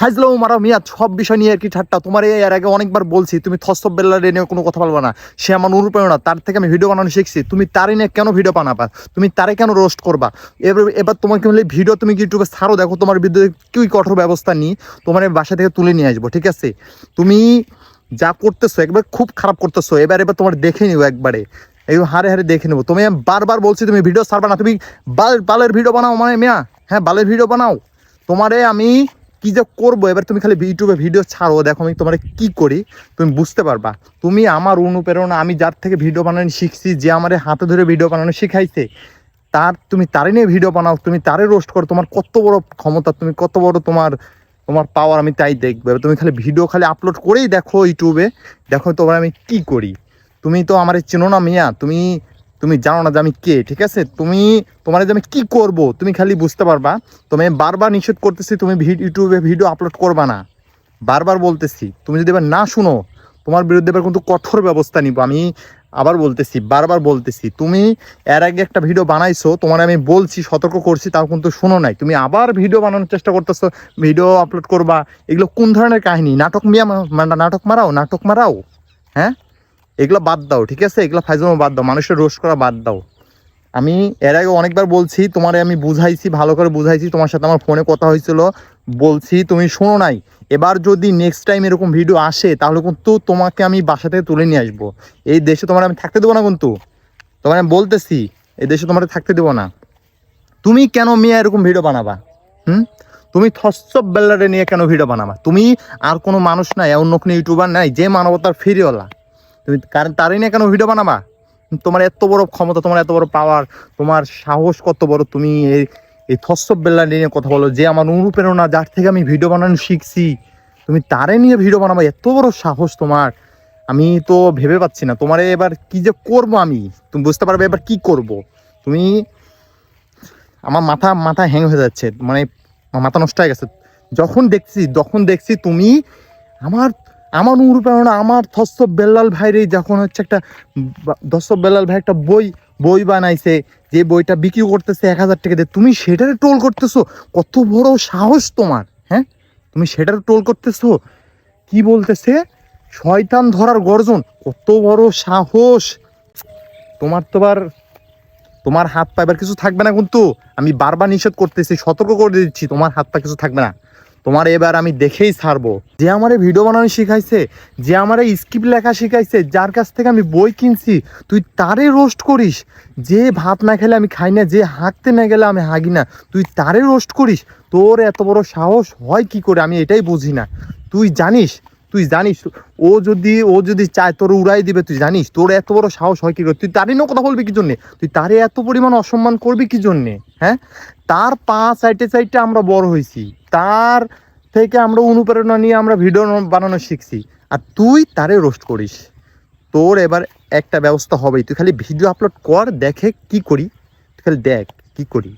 খাইজলাম মারা মিয়া, সব বিষয় নিয়ে আর কি ঠাট্টা। তোমার এর আগে অনেকবার বলছি, তুমি থসব বেল্লারে নিয়ে কোনো কথা বলবা না। সে আমার অনুপ্রেরণা, তার থেকে আমি ভিডিও বানানো শিখছি। তুমি তারই নিয়ে কেন ভিডিও বানাবা? তুমি তারে কেন রোস্ট করবা? এবার এবার তোমাকে বলে, ভিডিও তুমি ইউটিউবে ছাড়ো? দেখো, তোমার বিরুদ্ধে কি কঠোর ব্যবস্থা নিই, তোমার বাসা থেকে তুলে নিয়ে আসব, ঠিক আছে? তুমি যা করতেছো, একবার খুব খারাপ করতেছো। এবার এবার তোমার দেখে নিও একবারে। এই হারে হারে দেখে নেব। তুমি বারবার বলছি, তুমি ভিডিও ছাড়বা না। তুমি বাল, বালের ভিডিও বানাও মানে মিয়া? হ্যাঁ বালের ভিডিও বানাও। তোমারে আমি কি যে করব? এবার তুমি খালি ইউটিউবে ভিডিও ছাড়ো, দেখো আমি তোমার কি করি, তুমি বুঝতে পারবা। তুমি আমার অনুপ্রেরণা, আমি যার থেকে ভিডিও বানানো শিখছি, যে আমার হাতে ধরে ভিডিও বানানো শিখাইছে, তার তুমি তারে নিয়ে ভিডিও বানাও, তুমি তারে রোস্ট করো, তোমার কত বড় ক্ষমতা, তুমি কত বড় তোমার তোমার পাওয়ার আমি তাই দেখব। তুমি খালি ভিডিও খালি আপলোড করেই দেখো ইউটিউবে, দেখো তোমার আমি কি করি। তুমি তো আমার চেনো না মিয়া, তুমি তুমি জানো না যে আমি কে, ঠিক আছে? তুমি, তোমার যে আমি কি করব, তুমি খালি বুঝতে পারবা? তুমি বারবার নিষেধ করতেছি, তুমি ইউটিউবে ভিডিও আপলোড করবা না। বারবার বলতেছি, তুমি যদি এবার না শুনো, তোমার বিরুদ্ধে এবার কিন্তু কঠোর ব্যবস্থা নিব। আমি আবার বলতেছি, বারবার বলতেছি, তুমি এর আগে একটা ভিডিও বানাইছো, তোমার আমি বলছি, সতর্ক করছি, তাও কিন্তু শোনো নাই। তুমি আবার ভিডিও বানানোর চেষ্টা করতেছো, ভিডিও আপলোড করবা, এগুলো কোন ধরনের কাহিনী? নাটক মিয়া নাটক মারাও নাটক মারাও হ্যাঁ? এগুলো বাদ দাও, ঠিক আছে? এগুলো ফাইজলামো বাদ দাও, মানুষের রোস্ট করা বাদ দাও। আমি এর আগে অনেকবার বলছি, তোমারে আমি বুঝাইছি, ভালো করে বুঝাইছি, তোমার সাথে আমার ফোনে কথা হয়েছিল। বলছি, তুমি শোনো নাই, এবার যদি নেক্সট টাইম এরকম ভিডিও আসে, তাহলে কিন্তু তোমাকে আমি বাসা থেকে তুলে নিয়ে আসব। এই দেশে তোমার আমি থাকতে দেবো না কিন্তু। তোমার আমি বলতেছি, এই দেশে তোমার থাকতে দেবো না। তুমি কেন মেয়ে এরকম ভিডিও বানাবা? হুম? তুমি থসব বেল্লারে নিয়ে কেন ভিডিও বানাবা? তুমি আর কোনো মানুষ নাই অন্য কোনো ইউটিউবার নাই, যে মানবতার ফিরিওয়ালা। তুমি কারণ তারই নিয়ে কেন ভিডিও বানাবা? তোমার এত বড় ক্ষমতা, তোমার এত বড় পাওয়ার তোমার সাহস কত বড় তুমি এই এই থসব বেল্লা নিয়ে কথা বলো, যে আমার অনুপ্রেরণা, যার থেকে আমি ভিডিও বানানো শিখছি। তুমি তারে নিয়ে ভিডিও বানাবা, এত বড় সাহস তোমার। আমি তো ভেবে পাচ্ছি না, তোমারে এবার কি যে করব আমি? তুমি বুঝতে পারবে এবার কি করব? তুমি, আমার মাথা মাথা হ্যাং হয়ে যাচ্ছে মানে মাথা নষ্ট হয়ে গেছে। যখন দেখছি যখন দেখছি তুমি আমার আমার অনুপ্রেরণা, আমার থসব বেল্লাল ভাইরে যখন হচ্ছে একটা দশব বেল্লাল ভাই একটা বই বই বানাইছে, যে বইটা বিক্রি করতেছে এক হাজার টাকা দিয়ে, তুমি সেটারে টোল করতেছো? কত বড় সাহস তোমার হ্যাঁ? তুমি সেটার টোল করতেছো? কি বলতেছে? শয়তান ধরার গর্জন, কত বড় সাহস! তোমার তো আবার, তোমার হাত পা এবার কিছু থাকবে না কিন্তু, আমি বারবার নিষেধ করতেছি, সতর্ক করে দিচ্ছি, তোমার হাত পা কিছু থাকবে না। তোমার এবার আমি দেখেই ছাড়বো। যে আমার ভিডিও বানানো শিখাইছে, যে আমার স্ক্রিপ্ট লেখা শিখাইছে, যার কাছ থেকে আমি বই কিনছি, তুই তারে রোস্ট করিস। যে ভাত না খেলে আমি খাই না, যে হাঁকতে না গেলে আমি হাগি না, তুই তারে রোস্ট করিস। তোর এত বড় সাহস হয় কি করে? আমি এটাই বুঝি না। তুই জানিস তুই জানিস, ও যদি ও যদি চায় তোর উড়াই দিবে, তুই জানিস, তোর এত বড় সাহস হয় কি করে? তুই তারই নিয়েও কথা বলবি কি জন্যে? তুই তারে এত পরিমাণ অসম্মান করবি কি জন্যে? হ্যাঁ? তার পা সাইডে সাইডে আমরা বড় হয়েছি। তার থেকে আমরা অনুপ্রেরণা নিয়ে আমরা ভিডিও বানানো শিখছি। আর তুই তারে রোস্ট করিস। তোর এবার একটা ব্যবস্থা হবেই। তুই খালি ভিডিও আপলোড কর, দেখে কি করি। তুই খালি দেখ কি করি।